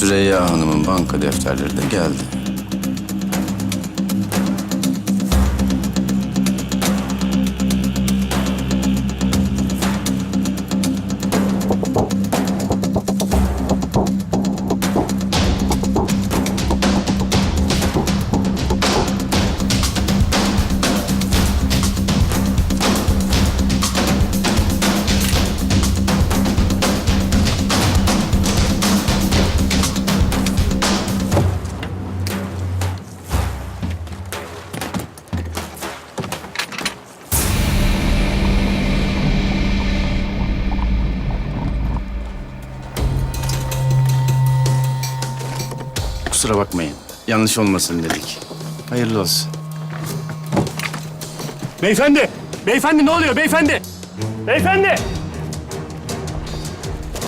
Süreyya Hanım'ın banka defterleri de geldi. Kusura bakmayın. Yanlış olmasın dedik. Hayırlı olsun. Beyefendi! Beyefendi ne oluyor beyefendi? Beyefendi!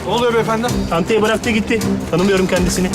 Ne oluyor beyefendi? Çantayı bıraktı gitti. Tanımıyorum kendisini.